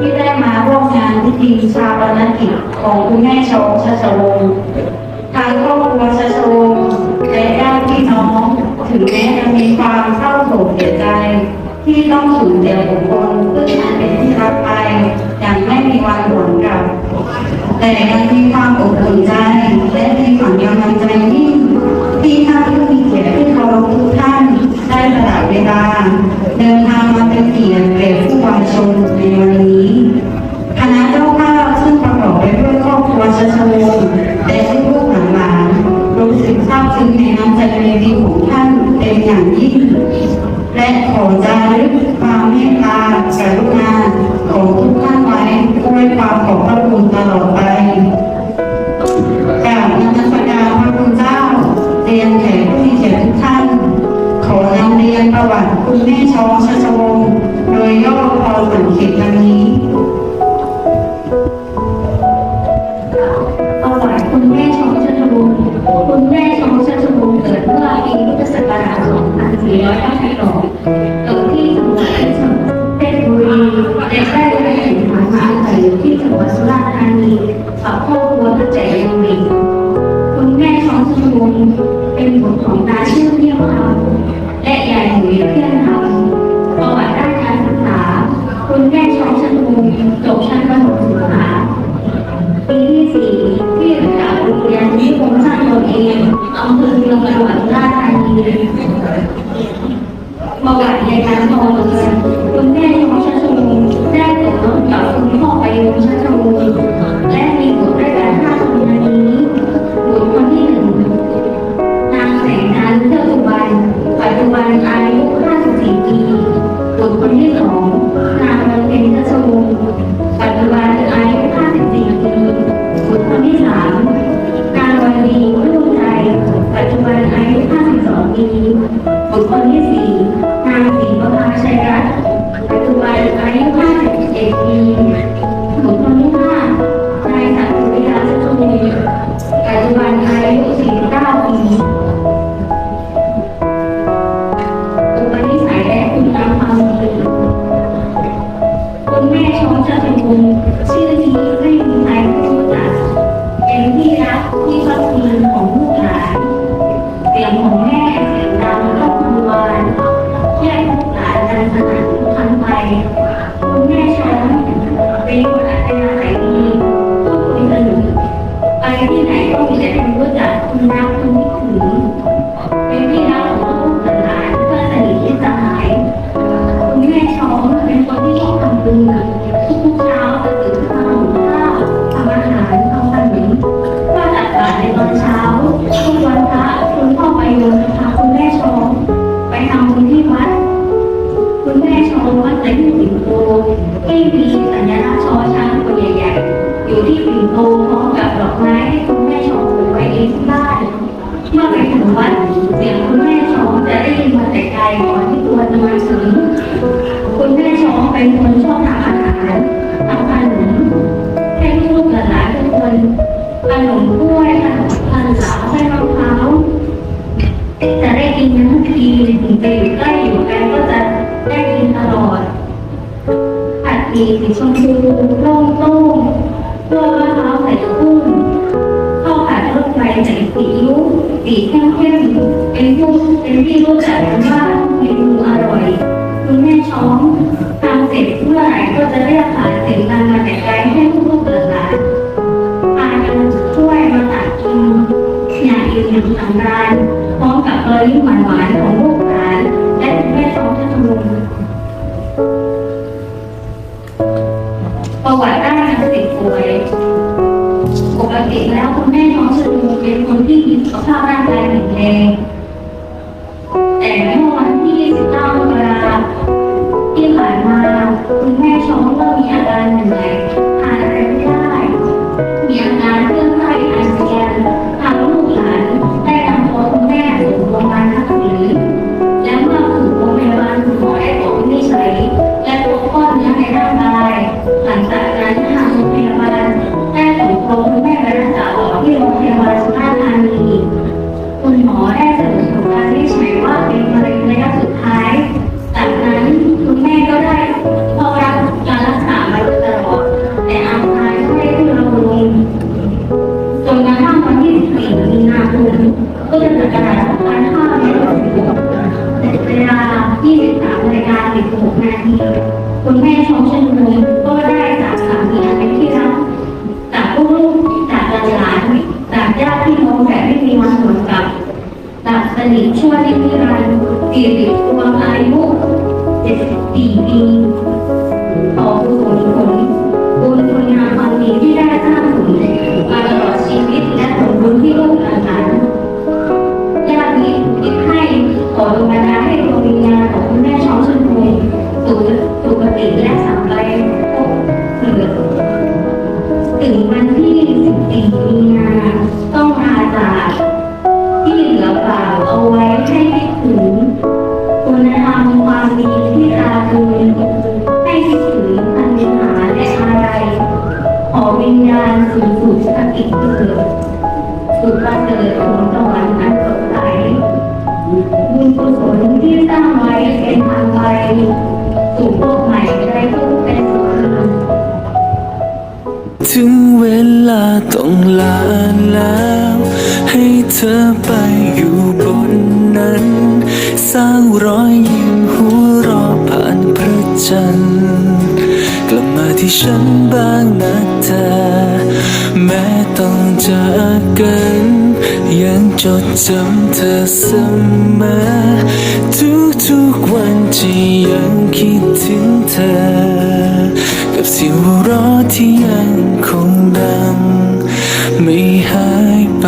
ที่ได้มาร่วมงานพิธีชาปนกิจของคุณแม่ชองชัชวงศ์ทางครอบครัวชัชวงศ์และญาติพี่น้องถึงแม้จะมีความเศร้าโศกเสียใจ ที่ต้องสูญเสียบุคคลซึ่งอันเป็นที่รักไปอย่างไม่มีวันหวนกลับ แต่ยังมีความอบอุ่นใจและมีขวัญกำลังย งและลูกหลานรู้สึกซาบซึ้งในน้ำใจในดีของท่านเป็นอย่างยิ่ง และขอจารึก บุรีและได้ไปแข่งขันมาอาศัยอยู่ที่จังหวัดสุราษฎร์ธานีกับครอบครัวตั้งแต่ยังเด็กคุณแม่ชองชัชวงศ์เป็นบุตรของตาเชื่อมเที่ยงคำและยายหนุ่ยเที่ยงคำประวัติด้านการศึกษา คุณแม่ชองชัชวงศ์จบชั้นประถมศึกษาปีที่สี่ที่จากโรงเรียนนิคมสร้างตนเองอำเภอเมืองจังหวัดสุราษฎร์ธานีประวัติในการโตเรียนคุณแม่ ไหนก็มีแต่คนรู้จักคุณรักคุณคิดถึงเป็นที่รักของลูกหลานเพื่อนสนิทที่สหายคุณแม่ชองเป็นคนที่ชอบทำบุญทุกๆเช้าจะตื่นขึ้นมาหุงข้าวทำอาหารทำขนมเพื่อตักบาตรในตอนเช้าทุกวันพระคุณพ่อไปโยนจะพาคุณแม่ชองไปทำบุญที่วัด คุณแม่ชองวัดในที่สิงโตที่มีสัญลักษณ์ชอช้างตัวใหญ่ๆอยู่ที่สิงโตพร้อมกับดอกไม้ที่คุณแม่ชอ เองที่บ้านเมื่อไปถึงวัดเสียงคุณแม่ช้องจะได้ยินมาแต่ไกลก่อนที่ตัวจะมาถึงคุณแม่ช้องเป็นคนชอบทำอาหารทำขนมให้ลูกหลานทุกคนขนมกล้วยขนมพันสาวให้มะพร้าวจะได้กินกันทุกทีถึงจะอยู่ใกล้อยู่ไกลก็จะได้กินตลอดผัดหมี่สีชมพูโล่งโต้งตัว วสีเข้มเข้มเป็นผู้เป็นที่รู้จักกันว่าเมนูอร่อย คุณแม่ช้องทำเสร็จเมื่อไหร่ก็จะเรียกขานสียงดังมาแต่ไกลให้ลูกๆหลานพากันช่วยมาตักกินอย่างอิ่มอย่างสำราญพร้อมกับรอยยิ้มหวานๆของลูกหลานและคุณแม่ช้องทัชวง ติแล้วคุณแม่น้องชลูเป็นคนที่มีสุขภาพร่างกายแข็งแรงแต่เมื่อวันที่29มกราคมที่ผ่านมา คุณแม่ช้องก็มีอาการเหนื่อย คุณแม่ชม ญญาณสู่สุขติเกิดสุดประเสริฐของสวรรค์อันสดใสบุญกุศลที่สร้างไว้เป็นทางไปสู่โลกใหม่ไร้ทุกเป็นสุขถึงเวลาต้องลาแล้ว ให้เธอไปอยู่บนนั้น สร้างรอยยิ้มหัวเรอผ่านพระจันทร์กลับมาที่ฉันบ้างนะเธอ จากกัน ยังจดจำเธอเสมอทุกๆวันที่ยังคิดถึงเธอ กับเสียงหัวเราะที่ยังคงดัง ไม่หายไป